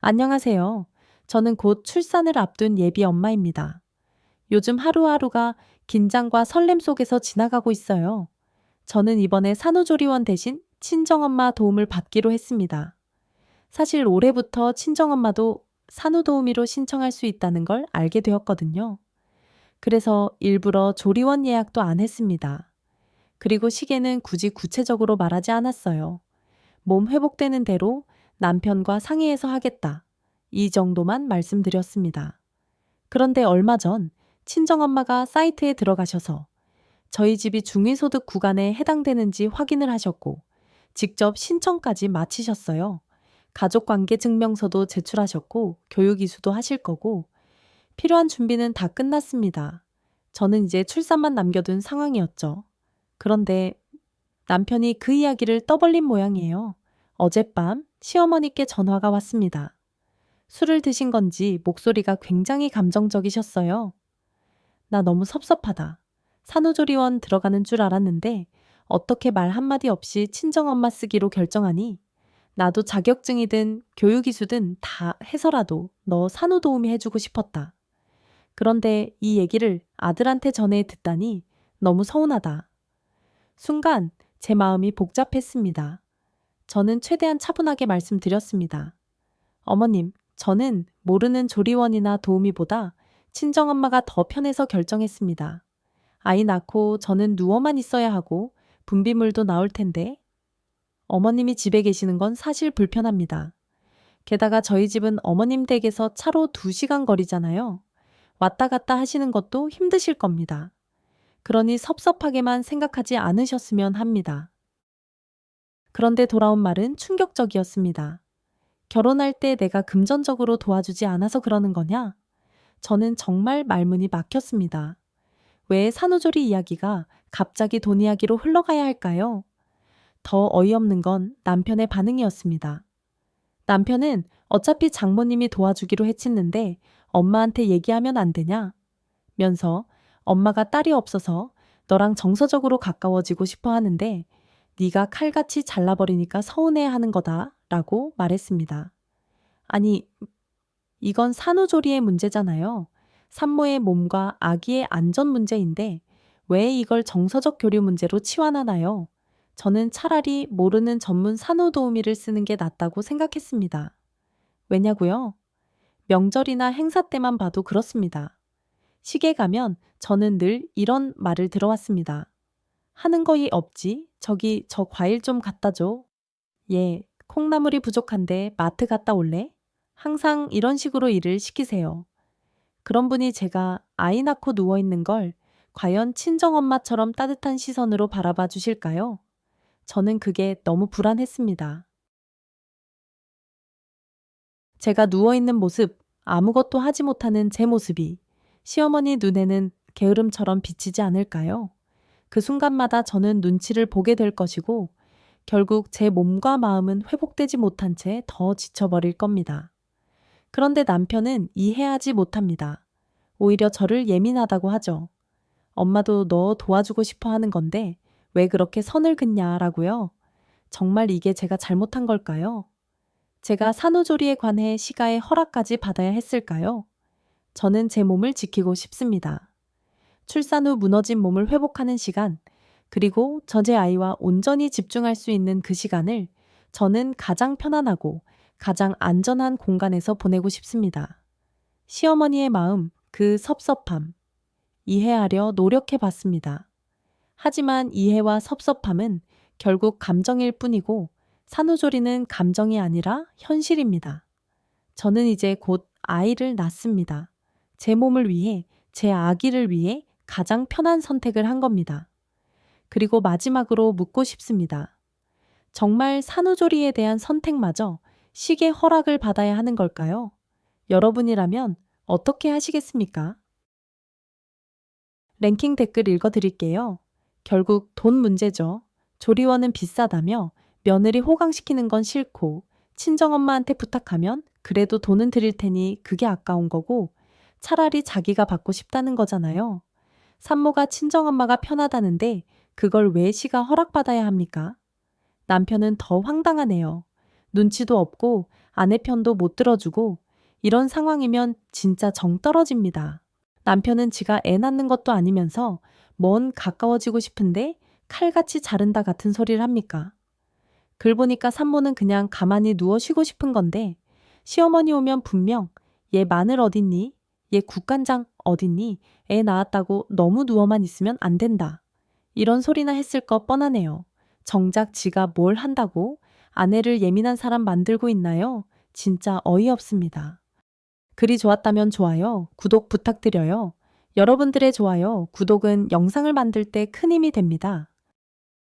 안녕하세요. 저는 곧 출산을 앞둔 예비 엄마입니다. 요즘 하루하루가 긴장과 설렘 속에서 지나가고 있어요. 저는 이번에 산후조리원 대신 친정엄마 도움을 받기로 했습니다. 사실 올해부터 친정엄마도 산후도우미로 신청할 수 있다는 걸 알게 되었거든요. 그래서 일부러 조리원 예약도 안 했습니다. 그리고 시계는 굳이 구체적으로 말하지 않았어요. 몸 회복되는 대로 남편과 상의해서 하겠다. 이 정도만 말씀드렸습니다. 그런데 얼마 전 친정엄마가 사이트에 들어가셔서 저희 집이 중위소득 구간에 해당되는지 확인을 하셨고 직접 신청까지 마치셨어요. 가족관계 증명서도 제출하셨고 교육 이수도 하실 거고 필요한 준비는 다 끝났습니다. 저는 이제 출산만 남겨둔 상황이었죠. 그런데 남편이 그 이야기를 떠벌린 모양이에요. 어젯밤 시어머니께 전화가 왔습니다. 술을 드신 건지 목소리가 굉장히 감정적이셨어요. 나 너무 섭섭하다. 산후조리원 들어가는 줄 알았는데 어떻게 말 한마디 없이 친정엄마 쓰기로 결정하니? 나도 자격증이든 교육이수든 다 해서라도 너 산후 도우미 해주고 싶었다. 그런데 이 얘기를 아들한테 전해 듣다니 너무 서운하다. 순간 제 마음이 복잡했습니다. 저는 최대한 차분하게 말씀드렸습니다. 어머님, 저는 모르는 조리원이나 도우미보다 친정엄마가 더 편해서 결정했습니다. 아이 낳고 저는 누워만 있어야 하고 분비물도 나올 텐데 어머님이 집에 계시는 건 사실 불편합니다. 게다가 저희 집은 어머님 댁에서 차로 2시간 거리잖아요. 왔다 갔다 하시는 것도 힘드실 겁니다. 그러니 섭섭하게만 생각하지 않으셨으면 합니다. 그런데 돌아온 말은 충격적이었습니다. 결혼할 때 내가 금전적으로 도와주지 않아서 그러는 거냐? 저는 정말 말문이 막혔습니다. 왜 산후조리 이야기가 갑자기 돈 이야기로 흘러가야 할까요? 더 어이없는 건 남편의 반응이었습니다. 남편은 어차피 장모님이 도와주기로 했했는데 엄마한테 얘기하면 안 되냐? 면서 엄마가 딸이 없어서 너랑 정서적으로 가까워지고 싶어 하는데 네가 칼같이 잘라버리니까 서운해 하는 거다 라고 말했습니다. 아니, 이건 산후조리의 문제잖아요. 산모의 몸과 아기의 안전 문제인데 왜 이걸 정서적 교류 문제로 치환하나요? 저는 차라리 모르는 전문 산후 도우미를 쓰는 게 낫다고 생각했습니다. 왜냐고요? 명절이나 행사 때만 봐도 그렇습니다. 시계 가면 저는 늘 이런 말을 들어왔습니다. 하는 거이 없지? 저기 저 과일 좀 갖다 줘. 예, 콩나물이 부족한데 마트 갔다 올래? 항상 이런 식으로 일을 시키세요. 그런 분이 제가 아이 낳고 누워있는 걸 과연 친정엄마처럼 따뜻한 시선으로 바라봐 주실까요? 저는 그게 너무 불안했습니다. 제가 누워있는 모습, 아무것도 하지 못하는 제 모습이 시어머니 눈에는 게으름처럼 비치지 않을까요? 그 순간마다 저는 눈치를 보게 될 것이고 결국 제 몸과 마음은 회복되지 못한 채 더 지쳐버릴 겁니다. 그런데 남편은 이해하지 못합니다. 오히려 저를 예민하다고 하죠. 엄마도 너 도와주고 싶어 하는 건데 왜 그렇게 선을 긋냐라고요. 정말 이게 제가 잘못한 걸까요? 제가 산후조리에 관해 시가의 허락까지 받아야 했을까요? 저는 제 몸을 지키고 싶습니다. 출산 후 무너진 몸을 회복하는 시간, 그리고 저제 아이와 온전히 집중할 수 있는 그 시간을 저는 가장 편안하고 가장 안전한 공간에서 보내고 싶습니다. 시어머니의 마음, 그 섭섭함, 이해하려 노력해 봤습니다. 하지만 이해와 섭섭함은 결국 감정일 뿐이고 산후조리는 감정이 아니라 현실입니다. 저는 이제 곧 아이를 낳습니다. 제 몸을 위해, 제 아기를 위해 가장 편한 선택을 한 겁니다. 그리고 마지막으로 묻고 싶습니다. 정말 산후조리에 대한 선택마저 시계 허락을 받아야 하는 걸까요? 여러분이라면 어떻게 하시겠습니까? 랭킹 댓글 읽어 드릴게요. 결국 돈 문제죠. 조리원은 비싸다며 며느리 호강시키는 건 싫고 친정엄마한테 부탁하면 그래도 돈은 드릴 테니 그게 아까운 거고 차라리 자기가 받고 싶다는 거잖아요. 산모가 친정엄마가 편하다는데 그걸 왜 시가 허락받아야 합니까? 남편은 더 황당하네요. 눈치도 없고 아내 편도 못 들어주고 이런 상황이면 진짜 정 떨어집니다. 남편은 지가 애 낳는 것도 아니면서 먼 가까워지고 싶은데 칼같이 자른다 같은 소리를 합니까? 글 보니까 산모는 그냥 가만히 누워 쉬고 싶은 건데 시어머니 오면 분명 얘 마늘 어딨니? 얘 국간장 어딨니? 애 낳았다고 너무 누워만 있으면 안 된다. 이런 소리나 했을 거 뻔하네요. 정작 지가 뭘 한다고 아내를 예민한 사람 만들고 있나요? 진짜 어이없습니다. 글이 좋았다면 좋아요, 구독 부탁드려요. 여러분들의 좋아요, 구독은 영상을 만들 때 큰 힘이 됩니다.